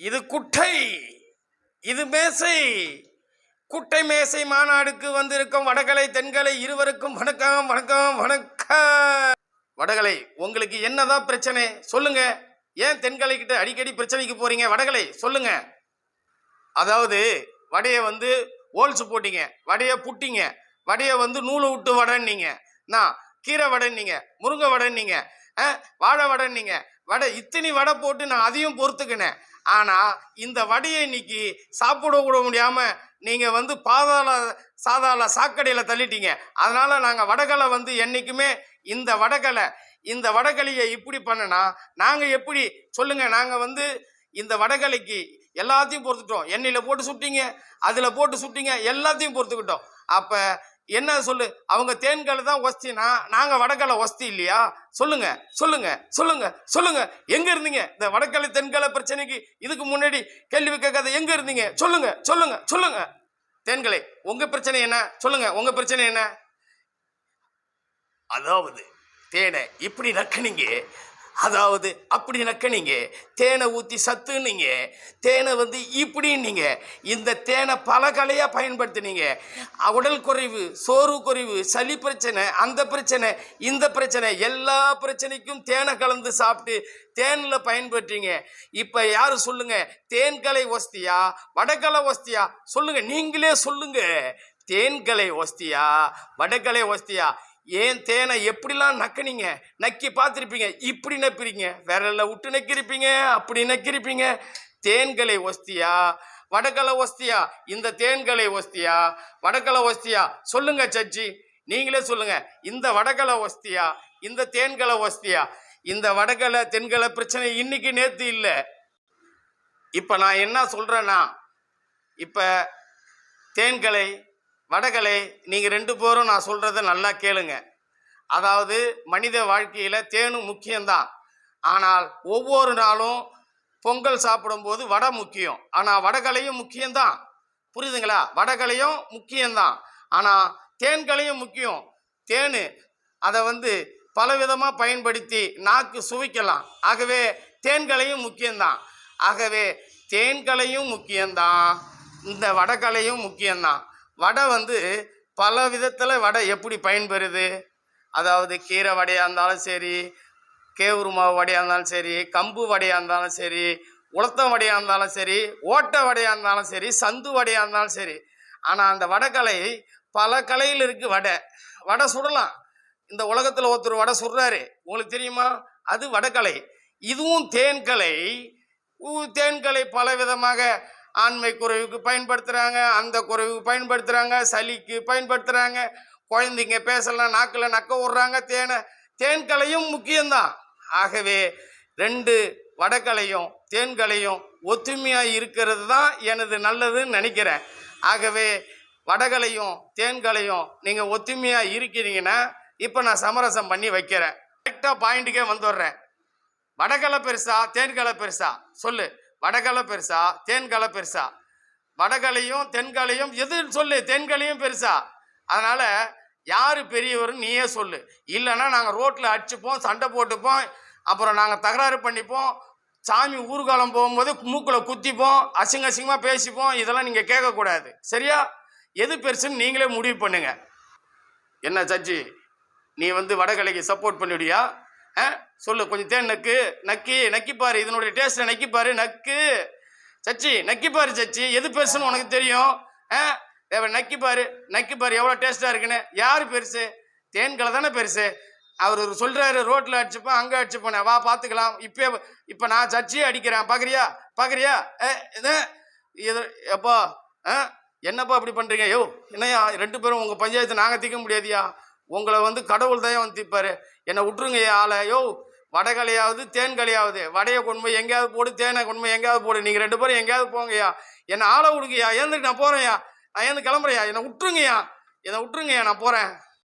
இது குட்டை இது மேசை. குட்டை மேசை மாநாடுக்கு வந்திருக்கும் வடகலை தென்கலை இருவருக்கும் வணக்கம் வணக்கம் வணக்கம். வடகலை உங்களுக்கு என்னதான் பிரச்சனை? சொல்லுங்க. ஏன் தென்கலை கிட்ட அடிக்கடி பிரச்சனைக்கு போறீங்க? வடகலை சொல்லுங்க. அதாவது வடையை வந்து ஹோல்ஸ் போட்டீங்க வடையை புட்டிங்க வடையை வந்து நூலை விட்டு வடன்னீங்க. நான் கீரை வடன்னீங்க முருங்கை வடன்னீங்க ஆ, வாழை வடன்னீங்க. வடை இத்தனி வடை போட்டு நான் அதையும் பொறுத்துக்கினேன். ஆனால் இந்த வடையை இன்னைக்கு சாப்பிட கூட முடியாமல் நீங்கள் வந்து பாதாள சாதாள சாக்கடையில் தள்ளிட்டீங்க. அதனால் நாங்கள் வடகலை வந்து என்றைக்குமே இந்த வடகலை இந்த வடகலையை இப்படி பண்ணனா நாங்கள் எப்படி சொல்லுங்கள் நாங்கள் வந்து இந்த வடகலைக்கு எல்லாத்தையும் பொறுத்துட்டோம். எண்ணெயில் போட்டு சுட்டிங்க அதில் போட்டு சுட்டிங்க எல்லாத்தையும் பொறுத்துக்கிட்டோம். அப்போ என்ன சொல்லு? அவங்க தேன்களை தான் ஒஸ்தினா நாங்கள் வடக்கலை ஒஸ்தி இல்லையா? சொல்லுங்க சொல்லுங்க சொல்லுங்க சொல்லுங்க. எங்க இருந்தீங்க? இந்த வடக்கலை தென்கலை பிரச்சனைக்கு இதுக்கு முன்னாடி கேள்வி கேட்காத எங்க இருந்தீங்க? சொல்லுங்க சொல்லுங்க சொல்லுங்க. தேன்களை உங்க பிரச்சனை என்ன? சொல்லுங்க உங்க பிரச்சனை என்ன? அதாவது தேனை இப்படி நக்கனீங்க அதாவது அப்படி நக்கனீங்க தேனை ஊற்றி சத்துன்னீங்க தேனை வந்து இப்படின்னீங்க இந்த தேனை பல கலையாக பயன்படுத்தினீங்க. உடல் குறைவு சோறு குறைவு சளி பிரச்சனை அந்த பிரச்சனை இந்த பிரச்சனை எல்லா பிரச்சனைக்கும் தேனை கலந்து சாப்பிட்டு தேனில் பயன்படுறீங்க இப்போ யார் சொல்லுங்கள் தேன்கலை ஒஸ்தியா வடகலை ஒஸ்தியா சொல்லுங்கள் நீங்களே சொல்லுங்கள் தேன்கலை ஒஸ்தியா வடகலை ஒஸ்தியா ஏன் தேனை எப்படிலாம் நக்கினீங்க? நக்கி பார்த்துருப்பீங்க. இப்படி நப்பிருப்பீங்க விரல்ல விட்டு நக்கிருப்பீங்க. அப்படி நக்கிருப்பீங்க. தேன்களை ஒஸ்தியா? வடகலை ஒஸ்தியா? இந்த தேன்களை ஒஸ்தியா? வடகலை ஒஸ்தியா? சொல்லுங்க சச்சி. நீங்களே சொல்லுங்க. இந்த வடகலை ஒஸ்தியா? இந்த தேன்களை ஒஸ்தியா? இந்த வடகலை தென்கலை பிரச்சனை இன்னைக்கு நேற்று இல்லை. இப்போ நான் என்ன சொல்கிறேன்னா இப்போ தேன்களை வடகலை நீங்கள் ரெண்டு பேரும் நான் சொல்கிறத நல்லா கேளுங்க. அதாவது மனித வாழ்க்கையில் தேனும் முக்கியம்தான். ஆனால் ஒவ்வொரு நாளும் பொங்கல் சாப்பிடும்போது வடை முக்கியம். ஆனால் வடகலையும் முக்கியம்தான். புரியுதுங்களா? வடகலையும் முக்கியம்தான். ஆனால் தேன்களையும் முக்கியம். தேன் அதை வந்து பலவிதமாக பயன்படுத்தி நாக்கு சுவைக்கலாம். ஆகவே தேன்களையும் முக்கியம்தான். ஆகவே தேன்களையும் முக்கியம்தான். இந்த வடகலையும் முக்கியம்தான். வடை வந்து பல விதத்தில் வடை எப்படி பயன்பெறுது? அதாவது கீரை வடையாக இருந்தாலும் சரி கேவுரு மாவு வடையாக இருந்தாலும் சரி கம்பு வடையாக இருந்தாலும் சரி உளுத்தம் வடையாக இருந்தாலும் சரி ஓட்டை வடையாக இருந்தாலும் சரி சந்து வடையாக இருந்தாலும் சரி. ஆனால் அந்த வடக்கலை பல கலையில் இருக்குது வடை. வடை சுடலாம். இந்த உலகத்தில் ஒருத்தர் வடை சுடுறாரு. உங்களுக்கு தெரியுமா? அது வடக்கலை இதுவும் தேன்கலை தேன்கலை பல விதமாக ஆண்மை குறைவுக்கு பயன்படுத்துகிறாங்க அந்த குறைவுக்கு பயன்படுத்துகிறாங்க சளிக்கு பயன்படுத்துகிறாங்க குழந்தைங்க பேசலாம் நாக்கில் நக்க விட்றாங்க தேனை தேன்கலையும் முக்கியம்தான். ஆகவே ரெண்டு வடகலையும் தேன்கலையும் ஒத்துமையாக இருக்கிறது தான் எனது நல்லதுன்னு நினைக்கிறேன். ஆகவே வடகலையும் தேன்கலையும் நீங்கள் ஒத்துமையாக இருக்கிறீங்கன்னா இப்போ நான் சமரசம் பண்ணி வைக்கிறேன். கரெக்டாக பாயிண்ட்டுக்கே வந்துடுறேன். வடகலை பெருசா தேன்கலை பெருசா? சொல்லு. வடகலை பெருசா? தேன்கலை பெருசா? வடகலையும் தென்கலையும் எது சொல்லு தென்கலையும் பெருசா? அதனால் யார் பெரியவர்னு நீயே சொல்லு. இல்லைன்னா நாங்கள் ரோட்டில் அடிச்சுப்போம் சண்டை போட்டுப்போம் அப்புறம் நாங்கள் தகராறு பண்ணிப்போம் சாமி ஊர்காலம் போகும்போது மூக்கில் குத்திப்போம் அசிங்க அசிங்கமாக பேசிப்போம் இதெல்லாம் நீங்கள் கேட்கக்கூடாது. சரியா? எது பெருசுன்னு நீங்களே முடிவு பண்ணுங்க. என்ன சச்சி நீ வந்து வடகலைக்கு சப்போர்ட் பண்ணிவிடியா சொல்லு கொஞ்சம் தேன் நக்கு நக்கி நக்கிப்பாரு. இதனுடைய டேஸ்ட்டை நக்கிப்பாரு நக்கு. சச்சி நக்கிப்பாரு சச்சி. எது பெருசுன்னு உனக்கு தெரியும்? ஆ நக்கிப்பாரு. நக்கிப்பாரு எவ்வளோ டேஸ்ட்டாக இருக்குன்னு? யார் பெருசு? தேன்களை தானே பெருசு? அவர் சொல்கிறாரு ரோட்டில் அடிச்சுப்போம் அங்கே அடிச்சுப்போனே வா பார்த்துக்கலாம் இப்போ இப்போ நான் சச்சியே அடிக்கிறேன். பார்க்குறியா பார்க்குறியா இது இது எப்பா ஆ என்னப்பா இப்படி பண்ணுறீங்க யோ என்னய்யா ரெண்டு பேரும் உங்கள் பஞ்சாயத்து நாங்கள் தீர்க்க முடியாதியா? உங்களை வந்து கடவுள் தான் வந்து தீர்ப்பாரு என்னை விட்டுருங்க ஆளை. யோ வடகலையாவது தேன்கலையாவது வடையை கொண்டு போய் எங்கேயாவது போடு தேனை கொண்டு போய் எங்கேயாவது போடு. நீங்கள் ரெண்டு பேரும் எங்கேயாவது போங்கய்யா. என்னை ஆளை விடுங்கய்யா. ஏந்துக்கு நான் போகிறேன்யா நான் ஏந்து கிளம்புறையா என்னை விட்டுருங்கய்யா. என்னை விட்டுருங்கய்யா நான் போகிறேன்